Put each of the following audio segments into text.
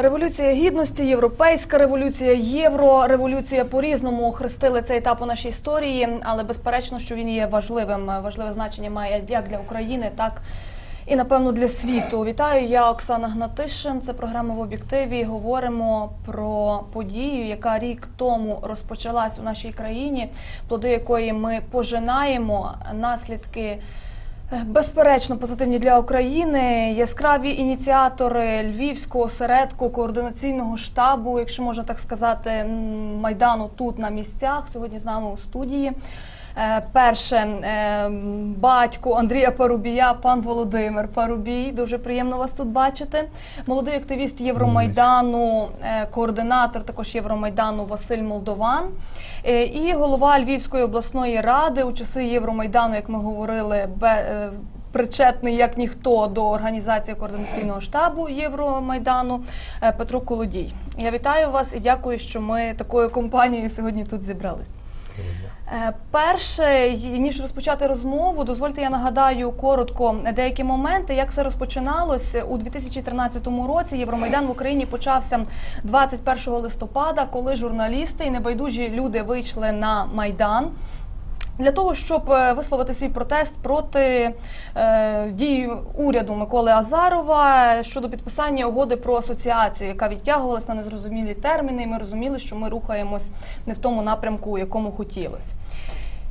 Революція гідності, європейська революція, євро революція по-різному охрестили цей етап у нашій історії, але безперечно, що він є важливим. Важливе значення має як для України, так і напевно для світу. Вітаю, я Оксана Гнатишин. Це програма в об'єктиві. Говоримо про подію, яка рік тому розпочалась у нашій країні, плоди якої ми пожинаємо наслідки. Безперечно, позитивні для України яскраві ініціатори Львівського осередку координаційного штабу, якщо можна так сказати, майдану тут на місцях. Сьогодні з нами у студії. Е, Перше е, батько Андрія Парубія, пан Володимир Парубій. Дуже приємно вас тут бачити. Молодий активіст Євромайдану, е, координатор також Євромайдану Василь Молдован. Е, І голова Львівської обласної ради у часи Євромайдану, як ми говорили, причетний як ніхто до організації координаційного штабу Євромайдану Петро Колодій. Я вітаю вас і дякую, що ми такою компанією сьогодні тут зібрались. Е, Перше, ніж розпочати розмову, дозвольте я нагадаю коротко деякі моменти, як все розпочиналось у 2013 році. Євромайдан в Україні почався 21 листопада, коли журналісти і небайдужі люди вийшли на майдан. Для того щоб е, висловити свій протест проти е, дії уряду Миколи Азарова щодо підписання угоди про асоціацію, яка відтягувалася на незрозумілі терміни, і ми розуміли, що ми рухаємось не в тому напрямку, у якому хотілося.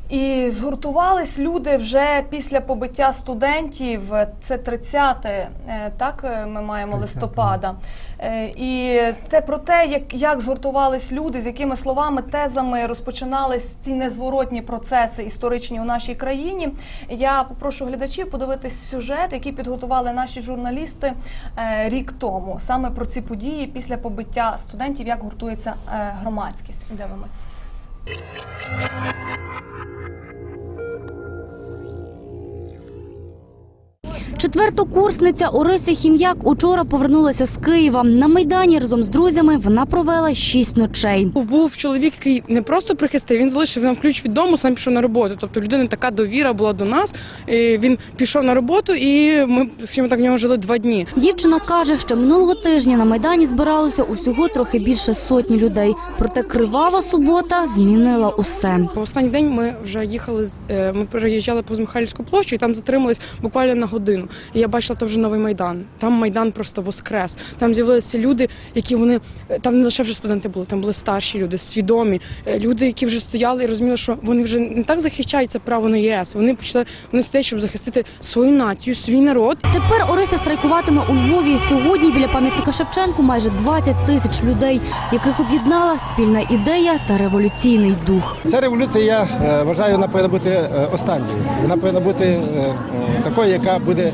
І згуртувались люди вже після побиття студентів. Це 30 е, так е, ми маємо 30, листопада. Е, І це про те, як, як згуртувались люди, з якими словами, тезами розпочинались ці незворотні процеси історичні у нашій країні. Я попрошу глядачів подивитись сюжет, який підготували наші журналісти рік тому, саме про ці події після побиття студентів, як гуртується громадськість. Дивимось. Четвертокурсниця Орися Хім'як учора повернулася з Києва. На майдані разом з друзями вона провела шість ночей. Був чоловік, який не просто прихистив, він залишив нам ключ від дому, сам пішов на роботу. Тобто людина така довіра була до нас. І він пішов на роботу, і ми скажімо так в нього жили два дні. Дівчина каже, що минулого тижня на майдані збиралося усього трохи більше сотні людей. Проте кривава субота змінила усе. В останній день ми вже їхали е, Ми переїжджали повз Михайлівську площу, і там затримались буквально на годину. І я бачила то вже новий майдан. Там майдан просто воскрес. Там з'явилися люди, які вони е, там не лише вже студенти були, там були старші люди, свідомі е, люди, які вже стояли і розуміли, що вони вже не так захищають це право на ЄС. Вони почали вони стоять, щоб захистити свою націю, свій народ. Тепер Орися страйкуватиме у Львові. Сьогодні біля пам'ятника Шевченку майже 20 тисяч людей, яких об'єднала спільна ідея та революційний дух. Ця революція, я е, вважаю, вона повинна бути останньою. Вона повинна бути такою, яка буде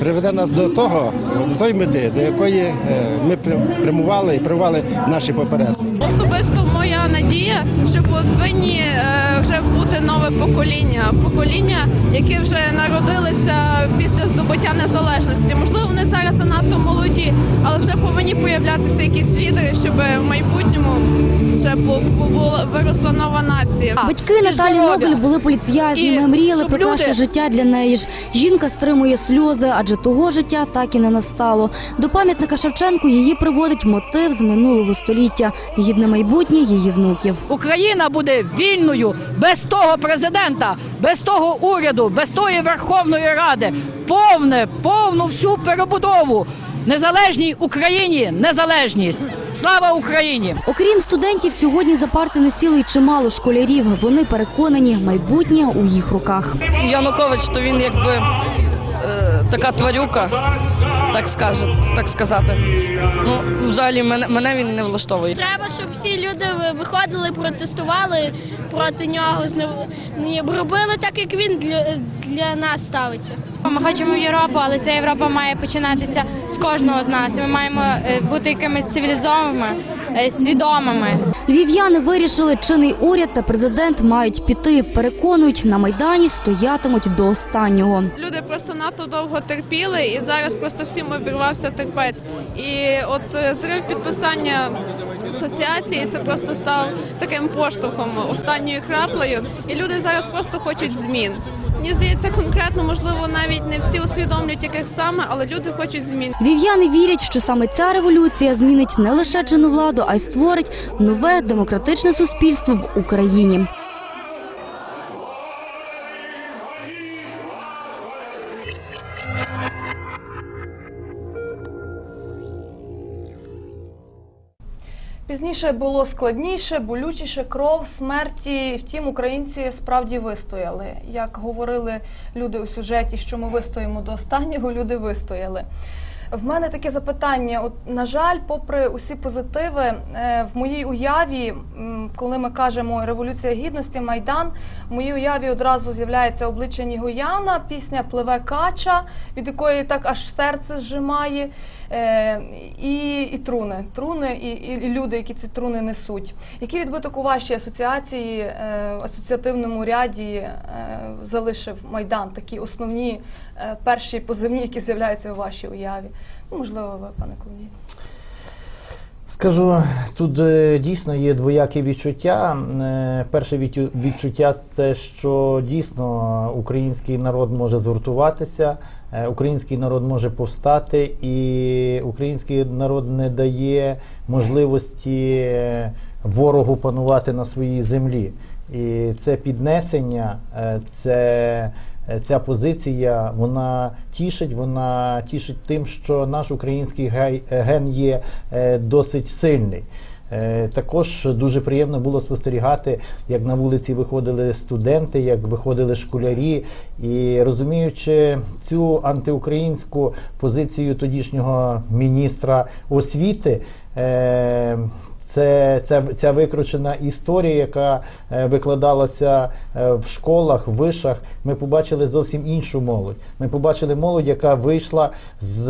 приведе нас до того, до тої мети, до якої е, ми прямували і привали наші попередники. Особисто моя надія, що повинні е, вже бути нове покоління, покоління, яке вже народилися після здобуття незалежності. Можливо, вони зараз занадто молоді, але вже повинні появлятися якісь лідери, щоб в майбутньому вже бу- бу- була виросла нова нація. Батьки Наталі. Нобель були політв'язнями, мріяли про краще життя для неї ж. Жінка стримує сльози, адже того життя так і не настало. До пам'ятника Шевченку її приводить мотив з минулого століття, гідне майбутнє її внуків. Україна буде вільною без того президента, без того уряду, без тої Верховної Ради. Повне, повну всю перебудову. Незалежній Україні незалежність. Слава Україні! Окрім студентів, сьогодні за парти не сіло й чимало школярів. Вони переконані, майбутнє у їх руках. Янукович, то він якби е, така тварюка, так скаже, так сказати. Ну, взагалі, мене, мене він не влаштовує. Треба, щоб всі люди виходили, протестували проти нього, знев- ні, робили так, як він для, для нас ставиться. Ми хочемо в Європу, але ця Європа має починатися з кожного з нас. Ми маємо е, бути якимись цивілізованими, свідомими. Львів'яни вирішили, чинний уряд та президент мають піти. Переконують, на майдані стоятимуть до останнього. Люди просто надто довго терпіли, і зараз просто всім обірвався терпець. І от е, зрив підписання асоціації це просто став таким поштовхом, останньою краплею. І люди зараз просто хочуть змін. Мені здається, конкретно, можливо, навіть не всі усвідомлюють, яких саме, але люди хочуть змін. Вів'яни вірять, що саме ця революція змінить не лише чину владу, а й створить нове демократичне суспільство в Україні. Пізніше було складніше, болючіше, кров, смерті. Втім, українці справді вистояли. Як говорили люди у сюжеті, що ми вистоїмо до останнього, люди вистояли. В мене таке запитання. От, на жаль, попри усі позитиви, е, в моїй уяві, коли ми кажемо Революція Гідності, Майдан, в моїй уяві одразу з'являється обличчя Нігояна, пісня Пливе кача, від якої так аж серце зжимає, е, і, і труни, труни і, і, люди, які ці труни несуть. Який відбиток у вашій асоціації, е, асоціативному ряді залишив Майдан, такі основні перші позивні, які з'являються у вашій уяві? Ну, можливо, ви, пане Ковній. Скажу, тут е, дійсно є двоякі відчуття. Е, Перше відчуття це що дійсно український народ може згуртуватися, е, український народ може повстати, і український народ не дає можливості ворогу панувати на своїй землі. І це піднесення, це ця позиція вона тішить, вона тішить тим, що наш український ген є е, досить сильний. Е, Також дуже приємно було спостерігати, як на вулиці виходили студенти, як виходили школярі, і розуміючи цю антиукраїнську позицію тодішнього міністра освіти. Це, це ця викручена історія, яка е, викладалася е, в школах, в вишах. Ми побачили зовсім іншу молодь. Ми побачили молодь, яка вийшла з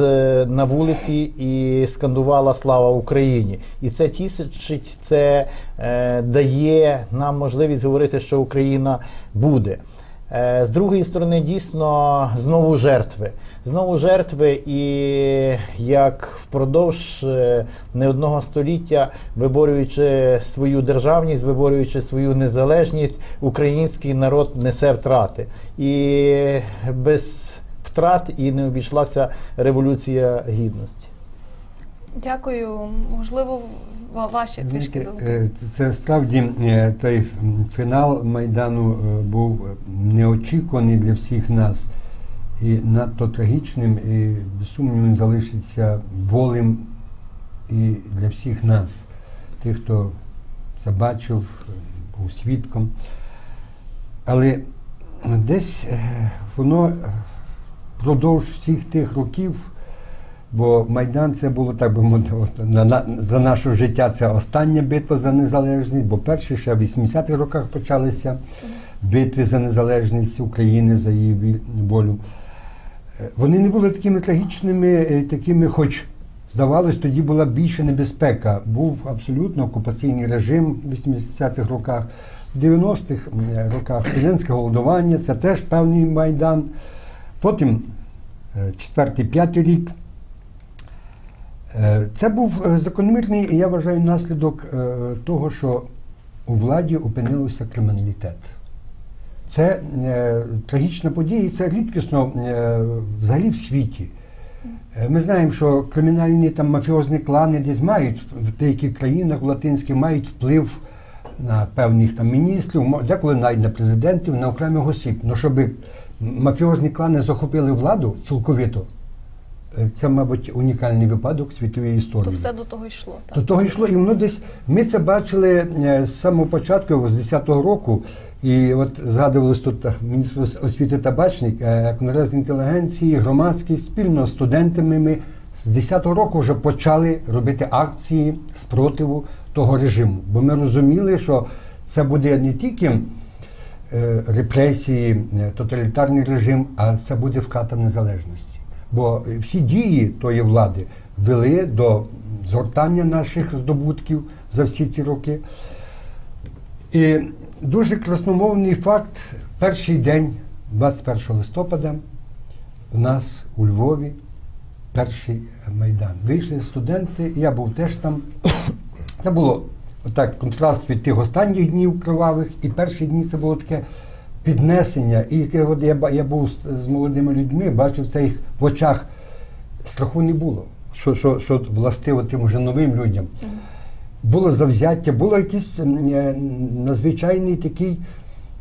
на вулиці і скандувала Слава Україні. І це тішить, це е, дає нам можливість говорити, що Україна буде. Е, З другої сторони, дійсно, знову жертви. Знову жертви, і як впродовж е, не одного століття, виборюючи свою державність, виборюючи свою незалежність, український народ несе втрати. І без втрат і не обійшлася революція гідності. Дякую. Можливо, ва- ваші трішки думки. е, це справді е, той фінал Майдану е, був неочікуваний для всіх нас і надто трагічним, і без сумніву він залишиться болем і для всіх нас, тих, хто це бачив, був свідком. Але десь воно впродовж всіх тих років. Бо Майдан це було так би на, за наше життя це остання битва за незалежність, бо перші ще в 80-х роках почалися битви за незалежність України, за її волю. Е, Вони не були такими трагічними, е, такими, хоч здавалось, тоді була більша небезпека. Був абсолютно окупаційний режим в 80-х роках, в 90-х е, роках студентське голодування, це теж певний майдан. Потім четвертий, п'ятий рік. Е, Це був е, закономірний, я вважаю, наслідок е, того, що у владі опинився криміналітет. Це трагічна подія, і це рідкісно взагалі в світі. Ми знаємо, що кримінальні там мафіозні клани десь мають в деяких країнах латинських мають вплив на певних там міністрів, деколи навіть на президентів, на окремих осіб. Ну, щоб мафіозні клани захопили владу цілковито, це, мабуть, унікальний випадок світової історії. То все до того йшло. Так. До того йшло, і воно десь. Ми це бачили е, з самого початку, з 10-го року. І от згадувалось тут міністр освіти та бачник, е, конгрес інтелігенції, громадськість спільно з студентами. Ми з 10-го року вже почали робити акції спротиву того режиму. Бо ми розуміли, що це буде не тільки е, репресії, е, тоталітарний режим, а це буде втрата незалежності. Бо всі дії тої влади вели до згортання наших здобутків за всі ці роки. І дуже красномовний факт: перший день, 21 листопада, у нас у Львові перший майдан. Вийшли студенти, я був теж там. Це було отак контраст від тих останніх днів кривавих, і перші дні це було таке піднесення. І яке от я, я був з, з молодими людьми, бачив це їх в очах. Страху не було, що, що, що властиво тим уже новим людям. Було завзяття, було якийсь е, надзвичайний такий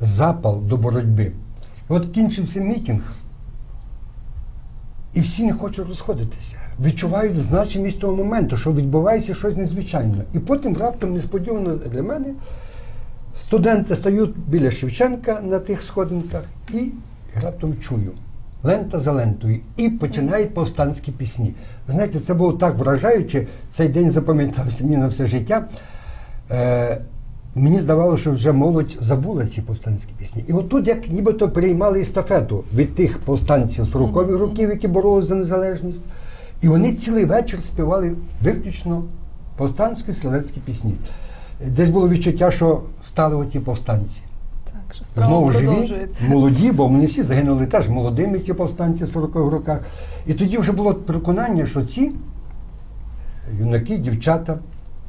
запал до боротьби. І от кінчився мітинг, і всі не хочуть розходитися. Відчувають значимість того моменту, що відбувається щось незвичайне. І потім раптом несподівано для мене студенти стають біля Шевченка на тих сходинках і раптом чую. Лента за лентою, і починають повстанські пісні. Ви знаєте, це було так вражаюче, цей день запам'ятався мені на все життя. Е, мені здавалося, що вже молодь забула ці повстанські пісні. І отут, як нібито переймали естафету від тих повстанців 40-х років, які боролися за незалежність. І вони цілий вечір співали виключно повстанські стрілецькі пісні. Десь було відчуття, що стали оті повстанці. Так, що справа Знову живі, молоді, бо вони всі загинули теж молодими, ці повстанці в 40-х роках. І тоді вже було переконання, що ці юнаки, дівчата,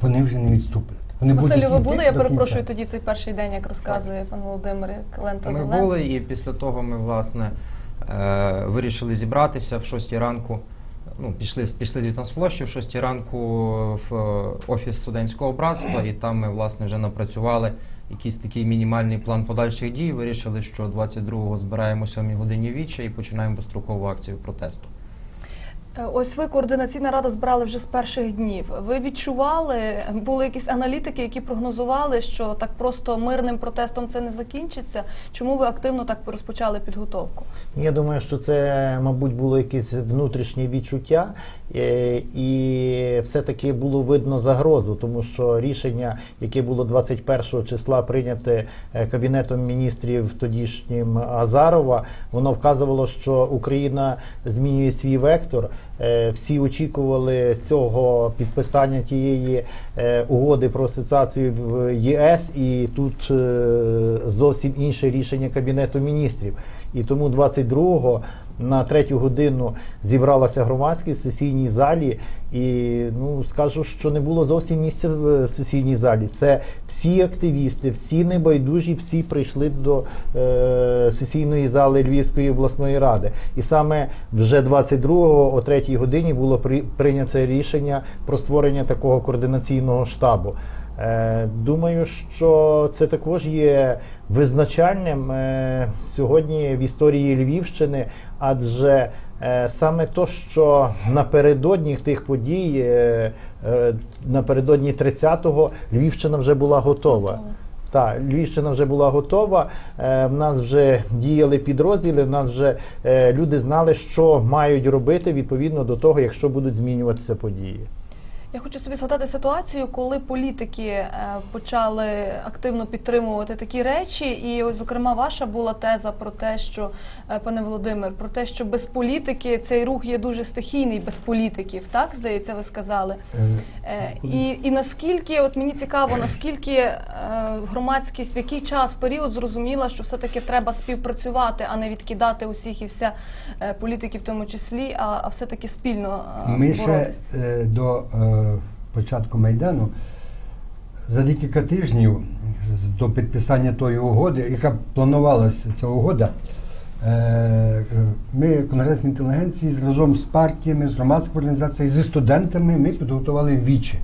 вони вже не відступлять. Вони Василю, ви були, я перепрошую тоді цей перший день, як розказує пан Володимир, як лента Ми були, і після того ми власне е, вирішили зібратися в 6 ранку. Ну, пішли, пішли звідти з площі в 6 ранку в е, офіс студентського братства, і там ми власне вже напрацювали якийсь такий мінімальний план подальших дій. Вирішили, що 22-го збираємо о 7 годині віче і починаємо дострокову акцію протесту. Е, Ось ви координаційна рада збирали вже з перших днів. Ви відчували, були якісь аналітики, які прогнозували, що так просто мирним протестом це не закінчиться. Чому ви активно так розпочали підготовку? Я думаю, що це, мабуть, було якесь внутрішнє відчуття, е, і все-таки було видно загрозу, тому що рішення, яке було 21 числа прийняте е, Кабінетом міністрів тодішнім Азарова, воно вказувало, що Україна змінює свій вектор. Е, Всі очікували цього підписання тієї угоди про асоціацію в ЄС, і тут е, зовсім інше рішення Кабінету міністрів. І тому 22-го на третю годину зібралася громадськість в сесійній залі, і ну скажу, що не було зовсім місця в сесійній залі. Це всі активісти, всі небайдужі, всі прийшли до е, сесійної зали Львівської обласної ради. І саме вже 22-го о третій годині було при, прийнято рішення про створення такого координаційного штабу. Е, Думаю, що це також є визначальним е, сьогодні в історії Львівщини, адже е, саме то, що напередодні тих подій, напередодні 30-го, Львівщина вже була готова. Так, Львівщина вже була готова. В нас вже діяли підрозділи. В нас вже люди знали, що мають робити відповідно до того, якщо будуть змінюватися події. Я хочу собі згадати ситуацію, коли політики е, почали активно підтримувати такі речі, і ось, зокрема, ваша була теза про те, що е, пане Володимир, про те, що без політики цей рух є дуже стихійний, без політиків. Так здається, ви сказали. Е, І, і наскільки, от мені цікаво, наскільки громадськість в який час період зрозуміла, що все-таки треба співпрацювати, а не відкидати усіх і вся політики в тому числі, а, а все-таки спільно е, Ми ще боротись. е, до початку Майдану за декілька тижнів до підписання тої угоди, яка планувалася ця угода, е, ми, Конгрес інтелігенції, разом з партіями, з громадською організацією, зі студентами, ми підготували вічі.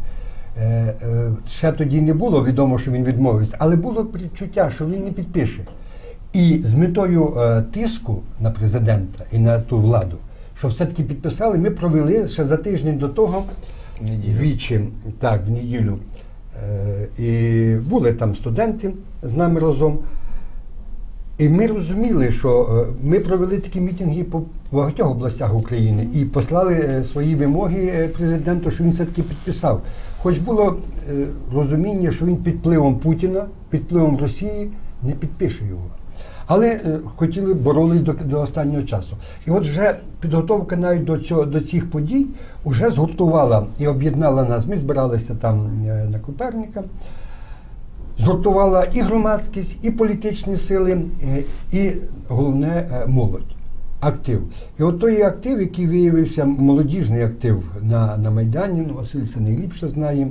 Е, е, Ще тоді не було відомо, що він відмовиться, але було відчуття, що він не підпише. І з метою тиску на президента і на ту владу, що все-таки підписали, ми провели ще за тиждень до того Неділю. вічі, так, в неділю. Е, і були там студенти з нами разом. І ми розуміли, що е, ми провели такі мітинги по багатьох областях України і послали е, свої вимоги президенту, що він все-таки підписав. Хоч було розуміння, що він під впливом Путіна, під впливом Росії не підпише його. Але е, хотіли боролись до, до останнього часу. І от вже підготовка навіть до цього до цих подій вже згуртувала і об'єднала нас. Ми збиралися там е, на Коперніка згуртувала і громадськість, і політичні сили, е, і головне молодь. Актив. І от той актив, який виявився молодіжний актив на, на Майдані, ну, Василь це найліпше знає.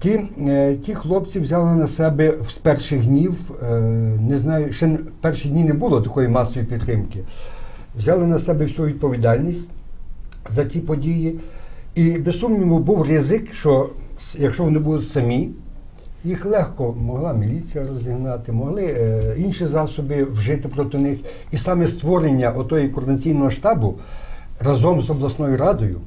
Ті, е, ті хлопці взяли на себе з перших днів, е, не знаю, ще перші дні не було такої масової підтримки. Взяли на себе всю відповідальність за ці події. І без сумніву був ризик, що якщо вони будуть самі, їх легко могла міліція розігнати, могли е, інші засоби вжити проти них. І саме створення отої координаційного штабу разом з обласною радою,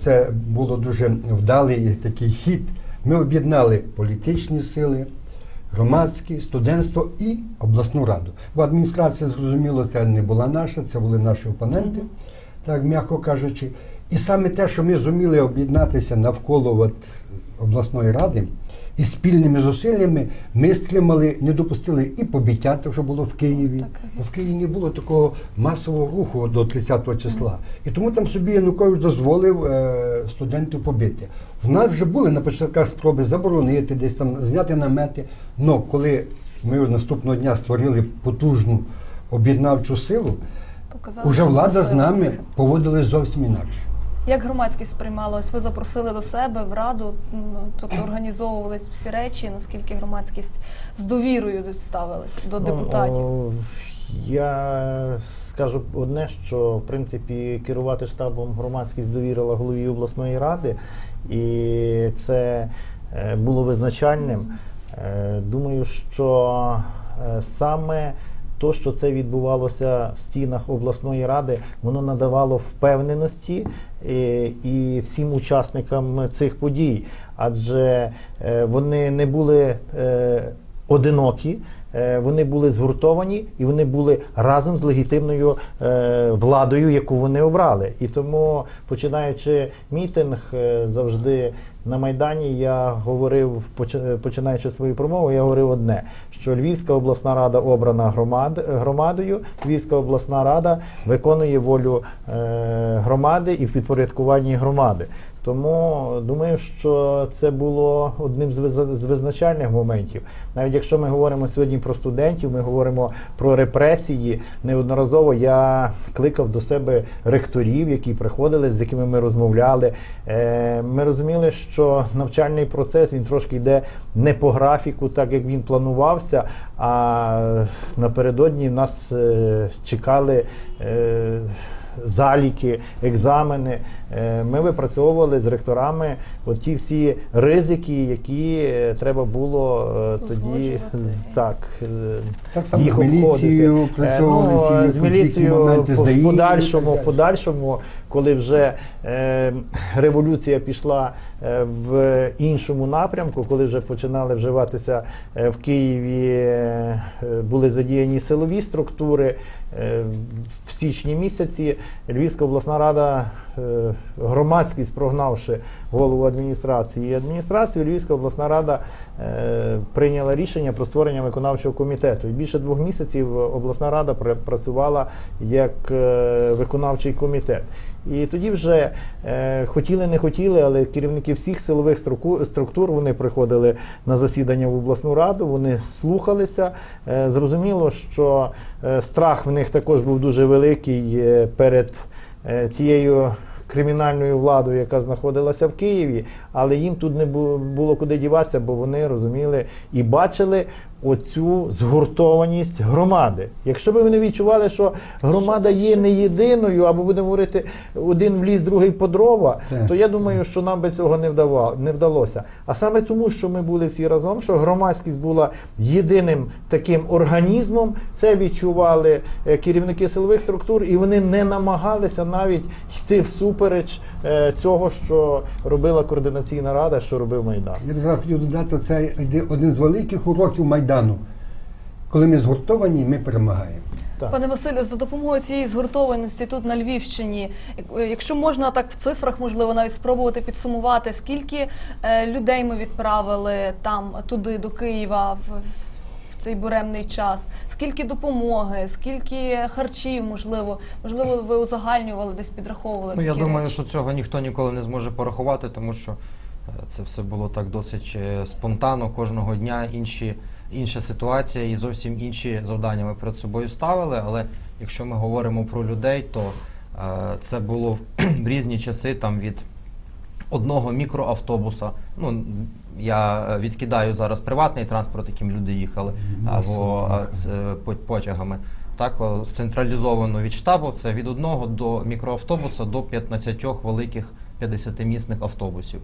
це було дуже вдалий такий хід. Ми об'єднали політичні сили, громадські, студентство і обласну раду. Бо адміністрація, зрозуміло, це не була наша, це були наші опоненти, так м'яко кажучи. І саме те, що ми зуміли об'єднатися навколо от, обласної ради, і спільними зусиллями ми стримали, не допустили і побиття, те, що було в Києві. Бо в Києві не було такого масового руху до 30 числа. І тому там собі Янукович дозволив е, студентів побити. В нас вже були на початках спроби заборонити, десь там зняти намети. Але коли ми наступного дня створили потужну об'єднавчу силу, Показали, уже влада з нами поводилась зовсім інакше. Як громадськість сприймала? Ось ви запросили до себе в раду, тобто організовували всі речі, наскільки громадськість з довірою ставилась до депутатів? Ну, я скажу одне, що в принципі керувати штабом громадськість довірила голові обласної ради, і це е, було визначальним. Е, Думаю, що е, саме то, що це відбувалося в стінах обласної ради, воно надавало впевненості е, і всім учасникам цих подій, адже е, вони не були е, одинокі. Вони були згуртовані і вони були разом з легітимною владою, яку вони обрали. І тому, починаючи мітинг, завжди на Майдані я говорив, починаючи свою промову, я говорив одне: що Львівська обласна рада обрана громад, громадою, Львівська обласна рада виконує волю е, громади і в підпорядкуванні громади. Тому думаю, що це було одним з визначальних моментів. Навіть якщо ми говоримо сьогодні про студентів, ми говоримо про репресії. Неодноразово я кликав до себе ректорів, які приходили, з якими ми розмовляли. Е, Ми розуміли, що навчальний процес він трошки йде не по графіку, так як він планувався. А напередодні нас е, чекали. Заліки, екзамени. Е, Ми випрацьовували з ректорами от ті всі ризики, які е, треба було е, тоді з- так, Так само їх обходити. Ну, з міліцією в- з в подальшому, в подальшому, коли вже е, революція пішла в іншому напрямку, коли вже починали вживатися е, в Києві, е, були задіяні силові структури. е, В січні місяці Львівська обласна рада, е, громадськість прогнавши голову адміністрації і адміністрацію, Львівська обласна рада е, прийняла рішення про створення виконавчого комітету. І більше двох місяців обласна рада пра- працювала як е, виконавчий комітет. І тоді вже е, хотіли, не хотіли, але керівники всіх силових структур вони приходили на засідання в обласну раду, вони слухалися. Е, зрозуміло, що е, страх в них також був дуже великий е, перед е, тією. Кримінальною владою, яка знаходилася в Києві, але їм тут не бу- було куди діватися, бо вони розуміли і бачили оцю згуртованість громади. Якщо б вони відчували, що громада є не єдиною, або будемо говорити один в ліс, другий по дрова, то я думаю, що нам би цього не вдава, не вдалося. А саме тому, що ми були всі разом, що громадськість була єдиним таким організмом, це відчували е, керівники силових структур, і вони не намагалися навіть йти всупереч е, цього, що робила координаційна рада, що робив Майдан. Я б зараз хотів додати, це один з великих уроків Майдану. Коли ми згуртовані, ми перемагаємо. Так. Пане Василю, за допомогою цієї згуртованості тут на Львівщині, якщо можна так в цифрах, можливо, навіть спробувати підсумувати, скільки е, людей ми відправили там туди, до Києва, в, в цей буремний час, скільки допомоги, скільки харчів, можливо, можливо, ви узагальнювали, десь підраховували. Ну, я думаю, речі? що цього ніхто ніколи не зможе порахувати, тому що е, це все було так досить е, спонтанно кожного дня. Інші, інша ситуація і зовсім інші завдання ми перед собою ставили. Але якщо ми говоримо про людей, то е, це було в різні часи там від одного мікроавтобуса. Ну, я е, відкидаю зараз приватний транспорт, яким люди їхали, або е, потягами. Так, централізовано від штабу це від одного до мікроавтобуса до 15 великих 50-місних автобусів.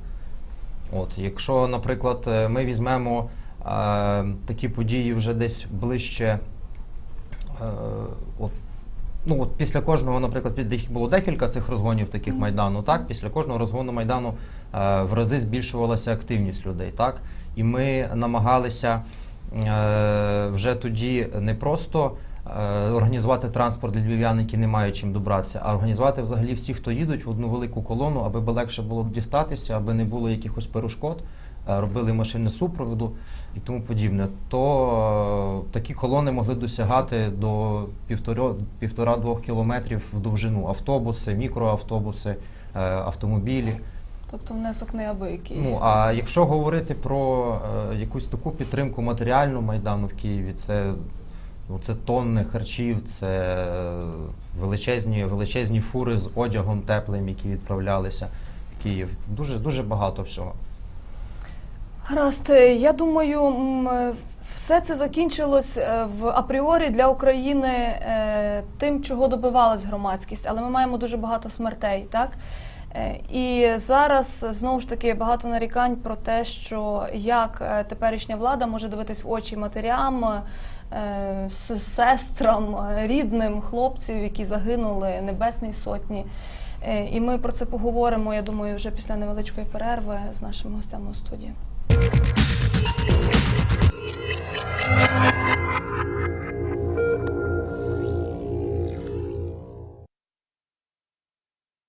От, якщо, наприклад, е, ми візьмемо такі події вже десь ближче, е, от, ну, от після кожного, наприклад, їх було декілька цих розгонів таких майдану, так, після кожного розгону майдану е, в рази збільшувалася активність людей, так, і ми намагалися е, вже тоді не просто е, організувати транспорт для львів'ян, які не мають чим добратися, а організувати взагалі всіх, хто їдуть в одну велику колону, аби легше було дістатися, аби не було якихось перешкод, робили машини супроводу і тому подібне. То е, такі колони могли досягати до півтора- півтора-двох кілометрів в довжину автобуси, мікроавтобуси, е, автомобілі. Тобто внесок неабиякий. Ну а якщо говорити про е, якусь таку підтримку матеріальну майдану в Києві, це, ну, це тонни харчів, це е, величезні, величезні фури з одягом теплим, які відправлялися в Київ. Дуже дуже багато всього. Гаразд, е, я думаю, е, все це закінчилось е, в апріорі для України тим, чого добивалась громадськість, але ми маємо дуже багато смертей, так? І зараз знову ж таки багато нарікань про те, що як теперішня влада може дивитись в очі матерям, сестрам, рідним хлопців, які загинули Небесній сотні. І ми про це поговоримо, я думаю, вже після невеличкої перерви з нашими гостями у студії. Thank you.